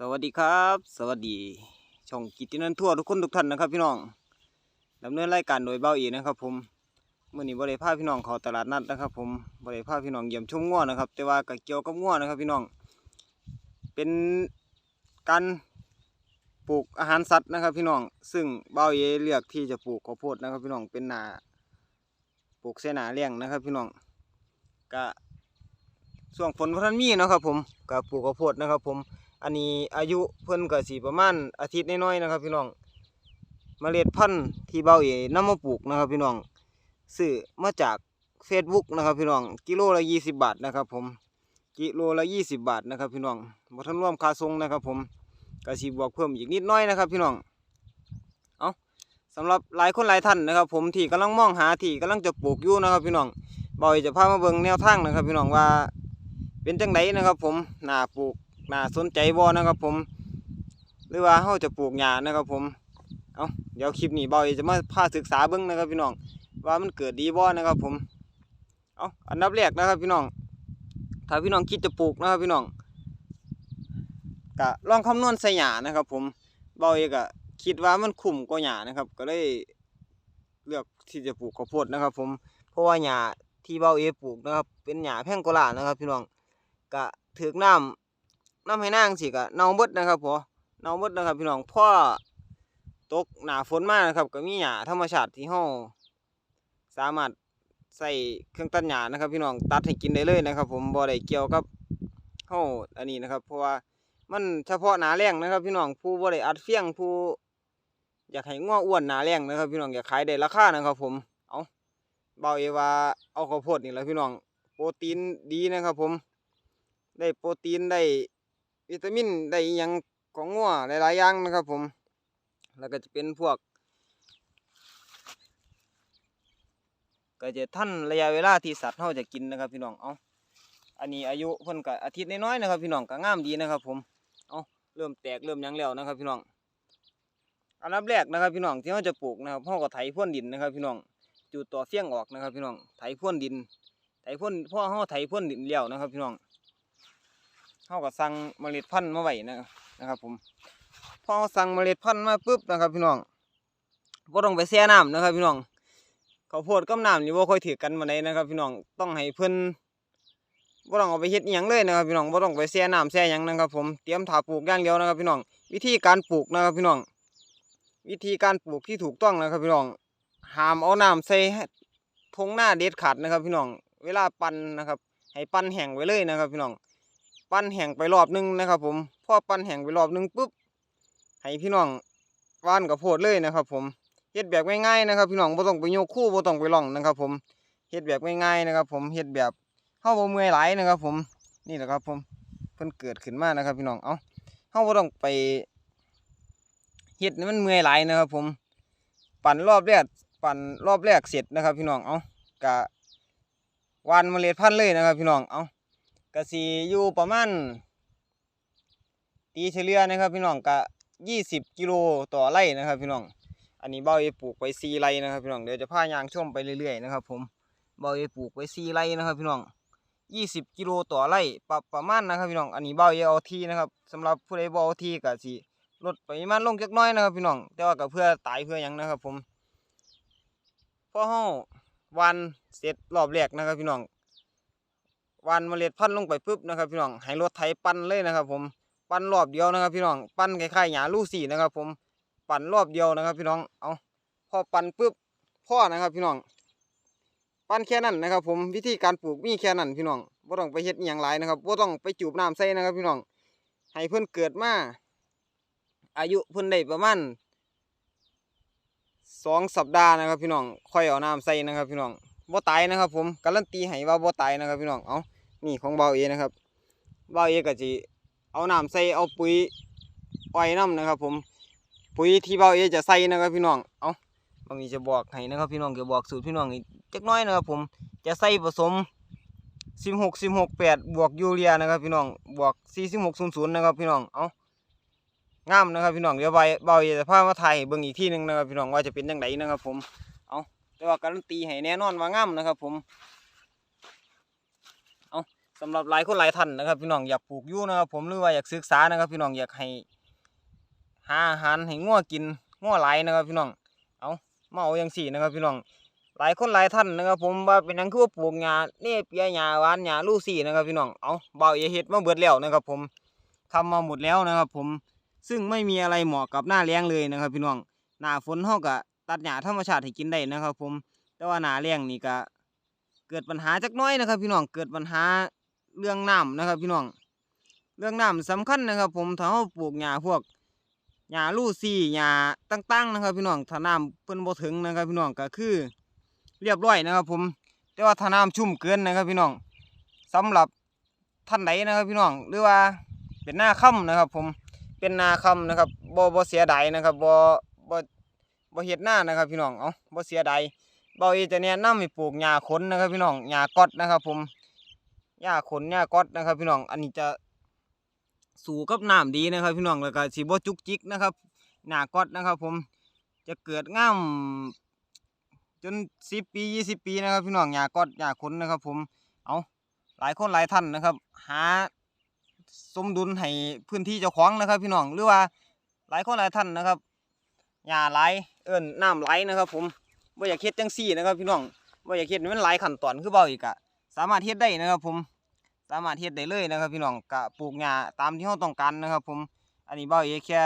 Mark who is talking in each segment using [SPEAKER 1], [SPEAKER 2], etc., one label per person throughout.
[SPEAKER 1] สวัสดีครับ สวัสดี ช่องกิตินันทั่วทุกคนทุกท่านนะครับ พี่น้องดำเนินรายการโดยเบ้าอีนะครับผมเมื่อนี้บริพาพี่น้องเขาตลาดนัดนะครับ ผมบริพาพี่น้องเยี่ยมชมง้อนะครับ แต่ว่าก็เกี่ยวกับง้อนะครับ พี่น้อง เป็นการปลูกอาหารสัตว์นะครับ พี่น้อง ซึ่งเบ้าเอเลือกที่จะปลูกข้าวโพดนะครับ พี่น้องเป็นนาปลูกเสนาเลี้ยงนะครับ พี่น้องก็ช่วงฝนพทันมีนะครับ ผมก็ปลูกข้าวโพดนะครับ ผม อันนี้อายุเพิ่นก็สิประมาณอาทิตย์น้อยๆนะครับ พี่น้องมเมล็ดพันธุ์ที่เบาเอนำมาปลูกนะครับ พี่น้องซื้อมาจาก Facebook นะครับ พี่น้องกิโลละ20บาทนะครับ ผมกิโลละ20บาทนะครับ พี่น้องบ่ทันรวมค่าส่งนะครับ ผมก็สิบวกเพิ่มอีกนิดน้อยนะครับ พี่น้องเอาสำหรับหลายคนหลายท่านนะครับ ผมที่กำลังมองหาที่กำลังจะปลูกอยู่นะครับ พี่น้องเบาเอจะพามาเบิ่งแนวทางนะครับ พี่น้องว่าเป็นจังไดนะครับ ผมหน่าปลูก น่าสนใจบ่นะครับผม หรือว่าเฮาจะปลูกหญ้านะครับผมเอาเดี๋ยวคลิปนี้บ่อยจะมาพาศึกษาเบิ่งนะครับพี่น้อง ว่ามันเกิดดีบ่นะครับผมเอาอันดับแรกนะครับพี่น้อง ถ้าพี่น้องคิดจะปลูกนะครับพี่น้องก็ลองคำนวณใส่หญ้านะครับผมบ่อยก็คิดว่ามันคุ้มกว่าหญ้านะครับ ก็เลยเลือกที่จะปลูกข้าวโพดนะครับ ผมเพราะว่าหญ้าที่เบาเอปลูกนะครับ เป็นหญ้าแพ่งโกลานะครับ พี่น้องก็ถึกน้ำ น้ำให้นางสิกะเน่าเบิดนะครับพอเน่าเบิดนะครับพี่น้องพ่อตกหนาฝนมากนะครับก็มีหญ้าธรรมชาติที่เฮาสามารถใส่เครื่องตัดหญ้านะครับ พี่น้องตัดให้กินได้เลยนะครับ ผมบ่ได้เกี่ยวกับเฮาอันนี้นะครับ เพราะว่ามันเฉพาะหนาแรงนะครับ พี่น้องผู้บ่ได้อัดเฟียงผู้อยากให้ง้ออ้วนหนาแรงนะครับ พี่น้องอยากขายได้ราคานะครับ ผมเอาเบาเอว่าเอาข้าวโพดนี่แหละพี่น้องโปรตีนดีนะครับ ผม ได้โปรตีนได้ วิตามินได้อิหยังของงัวหลายๆอย่างนะครับผม แล้วก็จะเป็นพวก ก็จะท่านระยะเวลาที่สัตว์เขาจะกินนะครับพี่น้อง เอาอันนี้อายุเพิ่นก็อาทิตย์น้อยๆนะครับ พี่น้องก็งามดีนะครับ ผม เอาเริ่มแตกเริ่มยังแล้วนะครับ พี่น้อง อันดับแรกนะครับ พี่น้องที่เขาจะปลูกนะครับเขาก็ไถพ่นดินนะครับ พี่น้องจูดต่อเฟี้ยงออกนะครับ พี่น้อง ไถพ่นดิน ไถพ่นพ่อเขาไถพ่นดินแล้วนะครับ พี่น้อง เขาก็สั่งเมล็ดพันธุ์มาไว้นะนะครับ ผมพอเราสั่งเมล็ดพันธุ์มาปุ๊บนะครับ พี่น้องบ่ต้องไปแช่น้ำนะครับ พี่น้องเขาโพดกับน้ำนี่บ่ค่อยถือกันมาไหนนะครับ พี่น้องต้องให้เพิ่อนบ่ต้องเอาไปเฮ็ดอิหยังเลยนะครับ พี่น้องบ่ต้องไปแช่น้ำแช่หยังนะครับ ผมเตรียมถาปลูกอย่างเดียวนะครับ พี่น้องวิธีการปลูกนะครับ พี่น้องวิธีการปลูกที่ถูกต้องนะครับ พี่น้องห้ามเอาน้ำใส่ทงหน้าเด็ดขาดนะครับ พี่น้องเวลาปั่นนะครับ ให้ปั่นแห้งไว้เลยนะครับ พี่น้อง ปั้นแห้งไปรอบนึงนะครับ ผมพอปั้นแห้งไปรอบนึงปุ๊บให้พี่น้องว่านกับโพดเลยนะครับ ผมเฮ็ดแบบง่ายๆนะครับ พี่น้องบ่ต้องไปโยกคู่บ่ต้องไปล่องนะครับ ผมเฮ็ดแบบง่ายๆนะครับ ผมเฮ็ดแบบเฮาบ่เมื่อยหลายนะครับ ผมนี่แหละครับ ผมเพิ่นเกิดขึ้นมานะครับ พี่น้องเอ้าเฮาบ่ต้องไปเฮ็ดมันเมื่อยหลายนะครับ ผมปั่นรอบแรกปั่นรอบแรกเสร็จนะครับ พี่น้องเอ้ากะวานเมล็ดพันธุ์เลยนะครับ พี่น้องเอ้า ก็สิอยู่ประมาณตีเฉลี่ยนะครับพี่น้องก็ยี่สิบกิโลต่อไร่นะครับพี่น้อง อันนี้เบาเอปลูกไปสี่ไร่นะครับพี่น้องเดี๋ยวจะพายางชมไปเรื่อยๆนะครับผมเบาเอปลูกไปสี่ไร่นะครับพี่น้องยี่สิบกิโลต่อไร่ประประมาณนะครับพี่น้อง อันนี้เบาเอเอาทีนะครับสำหรับผู้ใดบ่เอาทีก็สิลดปริมาณลงจักน้อยนะครับพี่น้อง แต่ว่าก็เพื่อตายเพื่อยังนะครับผมพอเฮาวันเสร็จรอบแรกนะครับพี่น้อง หวานเมล็ดพันธุ์ลงไปปุ๊บนะครับพี่น้องให้รถไถปั่นเลยนะครับ ผมปั่นรอบเดียวนะครับ พี่น้องปั่นคล้ายๆหญ้าลูซี่นะครับ ผมปั่นรอบเดียวนะครับ พี่น้องเอาพอปั่นปุ๊บพ่อนะครับ พี่น้องปั่นแค่นั้นนะครับ ผมวิธีการปลูกมีแค่นั้นพี่น้องบ่ต้องไปเฮ็ดอย่างไรนะครับบ่ต้องไปจูบน้ำใส่นะครับ พี่น้องให้เพิ่นเกิดมาอายุเพิ่นได้ประมาณสองสัปดาห์นะครับ พี่น้องค่อยเอาน้ำใส่นะครับ พี่น้องบ่ตายนะครับ ผมการันตีให้ว่าบ่ตายนะครับ พี่น้องเอา นี่ของเบาเอนะครับเบาเอก็จะเอาน้ำใส่เอาปุ๋ยอ้อยน้ำนะครับ ผมปุ๋ยที่เบาเอจะใส่นะครับพี่น้องเอาบางทีจะบอกให้นะครับพี่น้องจะบอกสูตรพี่น้องอีกจักน้อยนะครับ ผมจะใส่ผสมสิบหกสิบหกแปดบวกยูเรียนะครับ พี่น้องบวกสี่สิบหกศูนย์ศูนย์นะครับพี่น้องเอางามนะครับพี่น้องเดี๋ยวเบเบาเอจะพามาถ่ายเบิ่งอีกที่หนึ่งนะครับพี่น้องว่าจะเป็นยังไงนะครับ ผมเอาแต่ว่าการันตีให้แน่นอนว่างามนะครับ ผม สำหรับหลายคนหลายท่านนะครับพี่น้องอยากปลูกยู่นะครับผมหรือว่าอยากศึกษานะครับ พี่น้องอยากให้หาอาหารให้งัวกินงัวหลายนะครับ พี่น้องเอามาเอาอย่างสี่นะครับ พี่น้องหลายคนหลายท่านนะครับ ผมว่าเป็นหยังคือว่าปลูกหญ้าเนี่ยเปียหญ้าหวานหญ้าลูซี่นะครับ พี่น้องเอาเบาอย่าเฮ็ดมาเบิดแล้วนะครับ ผมทำมาหมดแล้วนะครับ ผมซึ่งไม่มีอะไรเหมาะกับหน้าแล้งเลยนะครับ พี่น้องหน้าฝนเฮาก็ตัดหญ้าธรรมชาติให้กินได้นะครับ ผมแต่ว่าหน้าแล้งนี่ก็เกิดปัญหาจักน้อยนะครับ พี่น้องเกิดปัญหา เรื่องน้ำนะครับ พี่น้องเรื่องน้ำสำคัญนะครับ ผมถ้าเราปลูกหญ้าพวกหญ้าลูซี่หญ้าต่างๆนะครับ พี่น้องถ้าน้ำเพิ่นบ่ถึงนะครับ พี่น้องก็คือ เรียบร้อยนะครับ ผมแต่ว่าถ้าน้ำชุ่มเกินนะครับ พี่น้องสำหรับท่านไหนนะครับ พี่น้องหรือว่าเป็นหน้าค่ำนะครับ ผมเป็นนาค่ำนะครับบ่บ่เสียดายนะครับบ่บ่บ่เฮ็ดหน้านะครับพี่น้องเอ้าบ่เสียดายเบาเอจะแนะนำให้ปลูกหญ้าขนนะครับ พี่น้องหญ้ากอดนะครับ ผม หญ้าขนหญ้าก๊อดนะครับ พี่น้อง อันนี้จะสู่กับน้ำดีนะครับ พี่น้องแล้วก็สิบ่จุกจิกนะครับหญ้าก๊อดนะครับ ผมจะเกิดงามจนสิบปียี่สิบปีนะครับ พี่น้องหญ้าก๊อดหญ้าขนนะครับ ผมเอาหลายคนหลายท่านนะครับ หาสมดุลให้พื้นที่เจ้าของนะครับ พี่น้องหรือว่าหลายคนหลายท่านนะครับหญ้าไหลเอิ้นน้ำไหลนะครับ ผมบ่อยากเฮ็ดจังซี่นะครับ พี่น้องบ่อยากเฮ็ดมันหลขั้นตอนคือเบาอีกอะ สามารถเฮ็ดได้นะครับ ผมสามารถเฮ็ดได้เลยนะครับ พี่น้องกะปลูกหญ้าตามที่เราต้องการนะครับ ผมอันนี้เบาเอแค่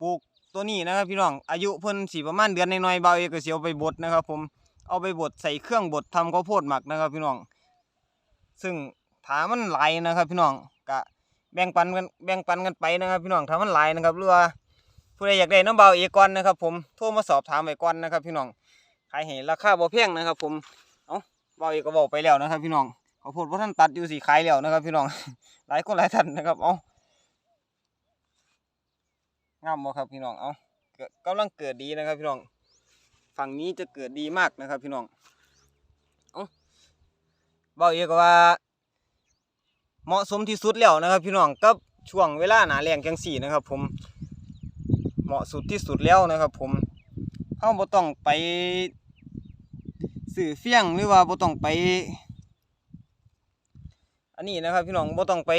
[SPEAKER 1] ปลูกตัวนี้นะครับ พี่น้องอายุเพิ่นสีประมาณเดือนน้อยๆเบาเอกก็สิเอาไปบดนะครับ ผมเอาไปบดใส่เครื่องบดทำข้าวโพดหมักนะครับ พี่น้อง ซึ่งถามันไหลนะครับ พี่น้องก็แบ่งปันกันแบ่งปันกันไปนะครับ พี่น้องถามันไหลนะครับหรือว่าผู้ใดอยากได้น้ำเบาเอกก่อนนะครับ ผมโทรมาสอบถามไว้ก่อนนะครับ พี่น้องขายให้ราคาบ่แพงนะครับ ผม เอาเบาเอกก็บอกไปแล้วนะครับ พี่น้องเขาวโพดบ่ทันตัดอยู่สิขายแล้วนะครับ พี่น้อง หลายคนหลายท่านนะครับเอางามบ่ครับพี่น้องเอากิดกำลังเกิดดีนะครับ พี่น้อง ฝั่งนี้จะเกิดดีมากนะครับ พี่น้องเอ้าเบาเอกว่า เหมาะสมที่สุดแล้วนะครับ พี่น้องกับช่วงเวลาหนาแรงจังสี่นะครับ ผมเหมาะสุดที่สุดแล้วนะครับ ผมเฮาบ่ต้องไป สื่อเฟี้ยงหรือว่าบ่ต้องไป อันนี้นะครับพี่น้องบ่ต้องไป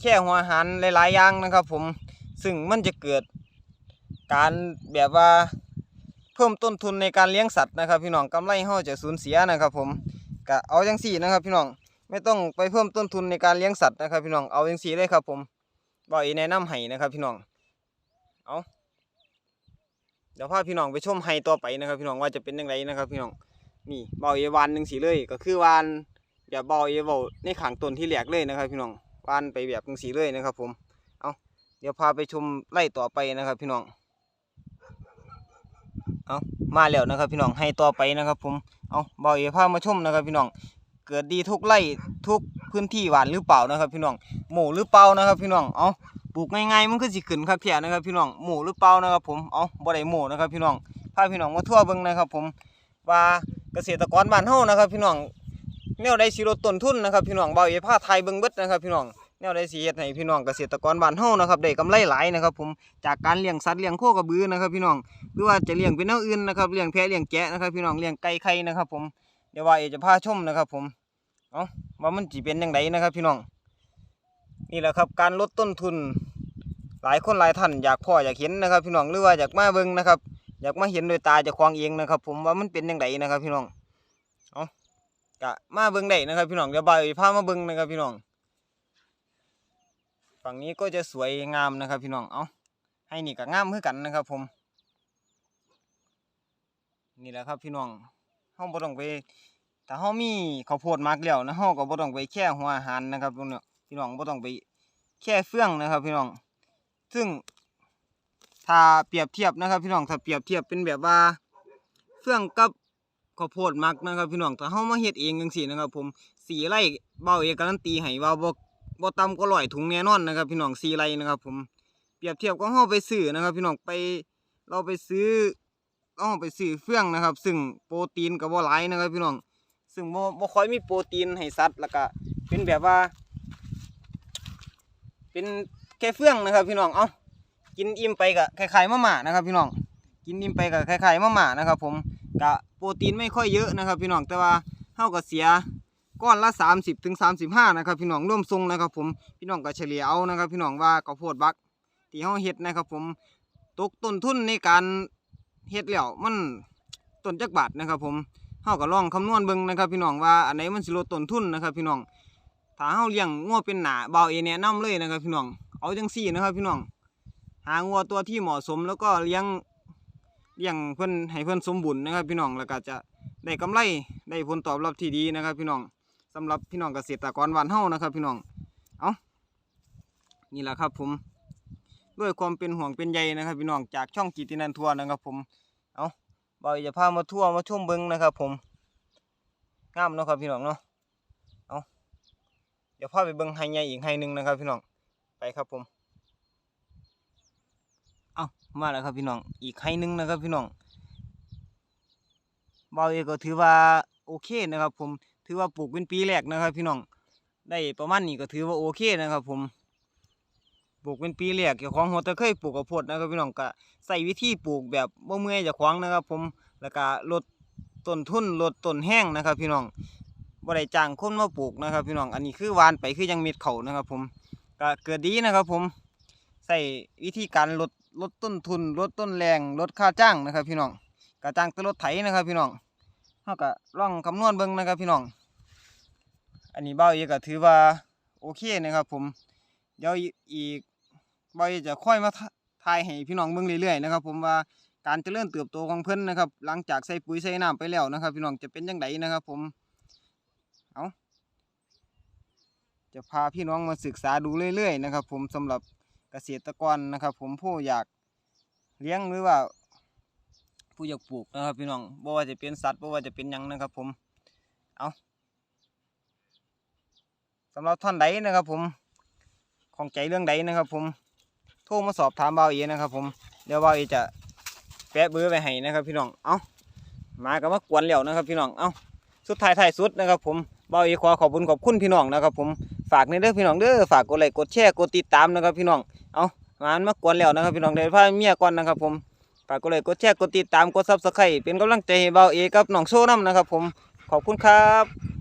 [SPEAKER 1] แค่หัวอาหารหลายๆอย่างนะครับ ผมซึ่งมันจะเกิดการแบบว่าเพิ่มต้นทุนในการเลี้ยงสัตว์นะครับ พี่น้องกำไรเฮาจะสูญเสียนะครับ ผมก็เอาจังสี่นะครับ พี่น้องไม่ต้องไปเพิ่มต้นทุนในการเลี้ยงสัตว์นะครับ พี่น้องเอาจังสี่เลยครับ ผมบอกอีแนะนำให้นะครับ พี่น้องเอาเดี๋ยวพาพี่น้องไปชมไฮต่อไปนะครับ พี่น้องว่าจะเป็นยังไงนะครับ พี่น้อง นี่เบาเอวานหนึ่งสีเลย ก็คือวานแบบเบาเอวาในขังต้นที่แหลกเลยนะครับ พี่น้องวานไปแบบจังสีเลยนะครับ ผมเอาเดี๋ยวพาไปชมไล่ต่อไปนะครับ พี่น้องเอามาแล้วนะครับ พี่น้องให้ต่อไปนะครับ ผมเอาเบาเอพามาชมนะครับ พี่น้องเกิดดีทุกไร่ทุกพื้นที่หวานหรือเปล่านะครับ พี่น้องหมูหรือเปล่านะครับ พี่น้องเอาปลูกง่ายๆมันก็สิขึ้นครับเพียนะครับ พี่น้องหมูหรือเปล่านะครับ ผมเอาบ่ได้หมูนะครับ พี่น้องพาพี่น้องมาทั่วเบิ่งนะครับ ผมว่า เกษตรกรบ้านเฮานะครับ พี่น้องแนวใดสิลดต้นทุนนะครับพี่น้องเบาเอพาไทยเบิ่งเบิดนะครับพี่น้องแนวใดสิเฮ็ดให้พี่น้องเกษตรกรบ้านเฮานะครับได้กำไรหลายนะครับ ผมจากการเลี้ยงสัตว์เลี้ยงโคกระบือนะครับ พี่น้องหรือว่าจะเลี้ยงเป็นแนวอื่นนะครับเลี้ยงแพะเลี้ยงแกะนะครับ พี่น้องเลี้ยงไก่ไข่นะครับ ผมเดี๋ยวว่าเอจะพาชมนะครับ ผมเอาว่ามันจีเป็นยังไงนะครับ พี่น้องนี่แหละครับการลดต้นทุน หลายคนหลายท่านอยากพ่ออยากเห็นนะครับ พี่น้องหรือว่าอยากมาเบิ่งนะครับ อยากมาเห็นโดยตาจะควางเองนะครับ ผมว่ามันเป็นยังไงนะครับ พี่น้องเอากะมาเบิ่งได้นะครับพี่น้องเดี๋ยวบ่ายพามาเบิ่งนะครับพี่น้อง ฝั่งนี้ก็จะสวยงามนะครับ พี่น้องเอาให้นี่ก็งามเือกันนะครับ ผม นี่แหละครับพี่น้องเฮาบ่ต้องไปถ้าเฮามีข้าวโพดมักแล้วนะเฮาก็บ่ต้องไปแค่หัวอาหารนะครับพี่น้องพี่น้องบ่ต้องไปแค่เฟื่องนะครับ พี่น้อง ซึ่ง ถ้าเปรียบเทียบนะครับ พี่น้องถ้าเปรียบเทียบเป็นแบบว่าเฟื่องกับข้าวโพดมักนะครับพี่น้องถ้าเฮามาเฮ็ดเองจังซี่นะครับ ผมสีไร่เบาเอกการันตีให้ว่าบ่บ่ต่ำกว่า100ถุงแน่นอนนะครับ พี่น้องสีไร่นะครับ ผมเปรียบเทียบกับเฮาไปซื้อนะครับ พี่น้องไปเราไปซื้อต้อไปซื้อเฟื่องนะครับ ซึ่งโปรตีนกับบ่หลายนะครับ พี่น้อง ซึ่งบ่บ่ค่อยมีโปรตีนให้สัตว์แล้วก็เป็นแบบว่า เป็นแค่เฟื่องนะครับ พี่น้องเอ้า กินอิ่มไปก็คล้ายๆมะม่านะครับ พี่น้องกินอิ่มไปก็คล้ายๆมะม่านะครับ ผมกะโปรตีนไม่ค่อยเยอะนะครับ พี่น้องแต่ว่าเฮาก็เสียก้อนละ 30ถึง35นะครับพี่น้องร่วมทรงนะครับ ผมพี่น้องก็เฉลี่ยเอานะครับ พี่น้องว่าข้าวโพดบักที่เฮาเฮ็ดนะครับ ผมตกต้นทุนในการเฮ็ดแล้วมันต้นจักบาทนะครับ ผมเฮาก็ลองคำนวณเบิ่งนะครับ พี่น้องว่าอันไหนมันสิลดต้นทุนนะครับ พี่น้องถ้าเฮาเลี้ยงงัวเป็นหนาเบาเอแนะนํเลยนะครับ พี่น้องเอาจังซี่นะครับ พี่น้อง หางัวตัวที่เหมาะสมแล้วก็เลี้ยงเลี้ยงเพิ่อนให้เพิ่อนสมบูรณ์นะครับ พี่น้องแล้วก็จะได้กำไรได้ผลตอบรับที่ดีนะครับ พี่น้องสำหรับพี่น้องเกษตรกรบ้านเฮ้านะครับ พี่น้องเอานี่แหละครับ ผมด้วยความเป็นห่วงเป็นใยนะครับ พี่น้องจากช่องกิตินันทัวร์นะครับ ผมเอาบอยจะพามาทั่วร์มาชมเบิงนะครับ ผมงามเนาะครับพี่น้องเนาะเอาเดี๋ยวพาไปเบิงไฮใหญ่อีกไฮหนึ่งนะครับ พี่น้องไปครับผม มาแล้วครับพี่น้อง อีกไฮหนึ่งนะครับพี่น้องบาเอก็ถือว่าโอเคนะครับ ผม ถือว่าปลูกเป็นปีแรกนะครับ พี่น้อง ได้ประมาณนี้ก็ถือว่าโอเคนะครับ ผม ปลูกเป็นปีแรกเจ้าของหัวตะเคยปลูกข้าวโพดนะครับพี่น้องก็ใส่วิธีปลูกแบบบ่เมื่อยเจ้าของนะครับ ผม แล้วก็ลดต้นทุนลดต้นแห้งนะครับ พี่น้องบ่ได้จ้างคนมาปลูกนะครับ พี่น้อง อันนี้คือวานไปคือยังเม็ดเขานะครับ ผม ก็เกิดดีนะครับ ผม ใส่วิธีการลด ลดต้นทุนลดต้นแรงลดค่าจ้างนะครับ พี่น้องก็จ้างแต่รถไถนะครับ พี่น้องเฮาก็ลองคำนวณเบิ่งนะครับ พี่น้อง อันนี้เบ้าเอก็ถือว่าโอเคนะครับ ผมเดี๋ยวอีกเบ้าเอกจะค่อยมาทายให้พี่น้องเบิ่งเรื่อยๆนะครับ ผมว่าการเจริญเติบโตของเพิ่นนะครับ หลังจากใส่ปุ๋ยใส่น้ำไปแล้วนะครับ พี่น้องจะเป็นจังไดนะครับ ผมเอาจะพาพี่น้องมาศึกษาดูเรื่อยๆนะครับ ผมสำหรับ เกษตรกรนะครับ ผมผู้อยากเลี้ยงหรือว่า ผู้อยากปลูกนะครับ พี่น้องบ่ว่าจะเป็นสัตว์บ่ว่าจะเป็นหยังนะครับ ผมเอาสำหรับท่านใดนะครับ ผมของใจเรื่องใดนะครับ ผมโทรมาสอบถามเบาเอนะครับ ผมเดี๋ยวเบาเอจะแปะเบอร์ไปให้นะครับ พี่น้องเอามากับมากวนแล้วนะครับ พี่น้องเอาสุดท้ายท้ายสุดนะครับ ผมเบาเอขอขอบคุณขอบคุณพี่น้องนะครับ ผม ฝากในเด้อพี่น้องเด้อฝากกดไลค์กดแชร์กดติดตามนะครับพี่น้องเอามามากวนแล้วนะครับพี่น้องเดี๋ยวพาเมียก่อนนะครับผมฝากกดไลค์กดแชร์กดติดตามกดซับสไครต์เป็นกำลังใจให้เบาเอกับน้องโซ่น้ำนะครับผมขอบคุณครับ